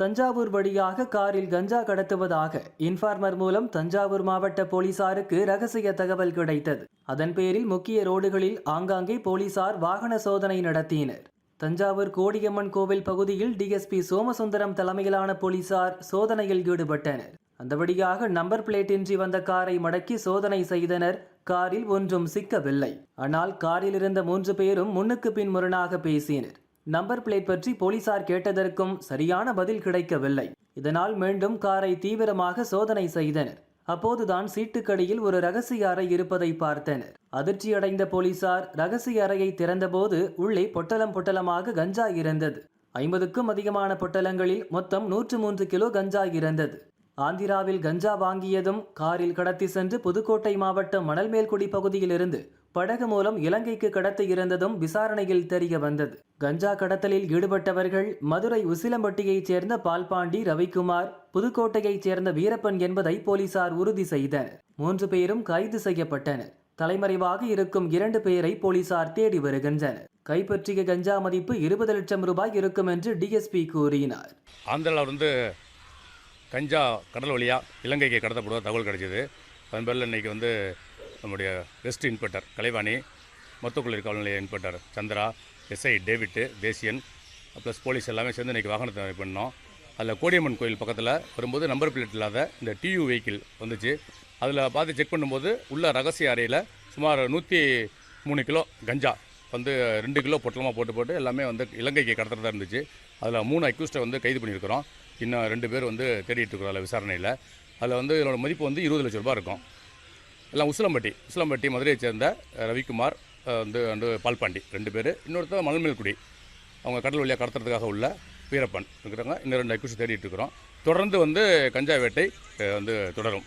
தஞ்சாவூர் வழியாக காரில் கஞ்சா கடத்துவதாக இன்ஃபார்மர் மூலம் தஞ்சாவூர் மாவட்ட போலீசாருக்கு ரகசிய தகவல் கிடைத்தது. அதன் பேரில் முக்கிய ரோடுகளில் ஆங்காங்கே போலீசார் வாகன சோதனை நடத்தினர். தஞ்சாவூர் கோடியம்மன் கோவில் பகுதியில் டிஎஸ்பி சோமசுந்தரம் தலைமையிலான போலீசார் சோதனையில் ஈடுபட்டனர். அந்தபடியாக நம்பர் பிளேட்டின்றி வந்த காரை மடக்கி சோதனை செய்தனர். காரில் ஒன்றும் சிக்கவில்லை. ஆனால் காரில் இருந்த மூன்று பேரும் முன்னுக்கு பின் முரணாக பேசினர். நம்பர் பிளேட் பற்றி போலீசார் கேட்டதற்கும் சரியான பதில் கிடைக்கவில்லை. இதனால் மீண்டும் காரை தீவிரமாக சோதனை செய்தனர். அப்போதுதான் சீட்டுக்கடியில் ஒரு ரகசிய அறை இருப்பதை பார்த்தனர். அதிர்ச்சியடைந்த போலீசார் ரகசிய அறையை திறந்தபோது உள்ளே பொட்டலம் பொட்டலமாக கஞ்சா இருந்தது. ஐம்பதுக்கும் அதிகமான பொட்டலங்களில் மொத்தம் நூற்று மூன்று கிலோ கஞ்சா இருந்தது. ஆந்திராவில் கஞ்சா வாங்கியதும் காரில் கடத்தி சென்று புதுக்கோட்டை மாவட்டம் மணல்மேல்குடி பகுதியிலிருந்து படகு மூலம் இலங்கைக்கு கடத்த இருந்ததும் விசாரணையில் தெரிய வந்தது. கஞ்சா கடத்தலில் ஈடுபட்டவர்கள் மதுரை உசிலம்பட்டியைச் சேர்ந்த பால்பாண்டி ரவிக்குமார் புதுக்கோட்டையைச் சேர்ந்த வீரப்பன் என்பதை போலீசார் உறுதி செய்தனர். மூன்று பேரும் கைது செய்யப்பட்டனர். தலைமறைவாக இருக்கும் இரண்டு பேரை போலீசார் தேடி வருகின்றனர். கைப்பற்றிய கஞ்சா மதிப்பு இருபது லட்சம் ரூபாய் இருக்கும் என்று டிஎஸ்பி கூறினார். ஆந்திராவில் கஞ்சா கடல் வழியாக இலங்கைக்கு கடத்தப்படுவதாக தகவல் கிடைச்சிது. அதன் பேரில் இன்றைக்கி வந்து நம்முடைய வெஸ்ட் இன்ஸ்பெக்டர் கலைவாணி மொத்தக்குளிர் காவல் நிலைய இன்ஸ்பெக்டர் சந்திரா எஸ்ஐ டேவிட்டு தேசியன் ப்ளஸ் போலீஸ் எல்லாமே சேர்ந்து இன்றைக்கி வாகனத்தை பண்ணோம். அதில் கோடியம்மன் கோயில் பக்கத்தில் வரும்போது நம்பர் பிளேட் இல்லாத இந்த டியூ வெஹிக்கிள் வந்துச்சு. அதில் பார்த்து செக் பண்ணும்போது உள்ள ரகசிய அறையில் சுமார் நூற்றி மூணு கிலோ கஞ்சா வந்து ரெண்டு கிலோ பொட்டலமாக போட்டு போட்டு எல்லாமே வந்து இலங்கைக்கு கடத்துறதா இருந்துச்சு. அதில் மூணு அக்யூஸ்டை வந்து கைது பண்ணியிருக்கிறோம். இன்னும் ரெண்டு பேர் வந்து தேடிட்டு இருக்கிறோம் அதில் விசாரணையில். அதில் வந்து இதோட மதிப்பு வந்து இருபது லட்ச ரூபாய் இருக்கும். எல்லாம் உசிலம்பட்டி உசிலம்பட்டி மதுரையை சேர்ந்த ரவிக்குமார் வந்து வந்து பால்பாண்டி ரெண்டு பேர். இன்னொருத்தர் மணல்மேல்குடி. அவங்க கடல் வழியாக கடத்துறதுக்காக உள்ள வீரப்பன் இருக்கிறாங்க இன்னும் ரெண்டு அக்யூஸ் தேடிட்டு இருக்கிறோம். தொடர்ந்து வந்து கஞ்சா வேட்டை வந்து தொடரும்.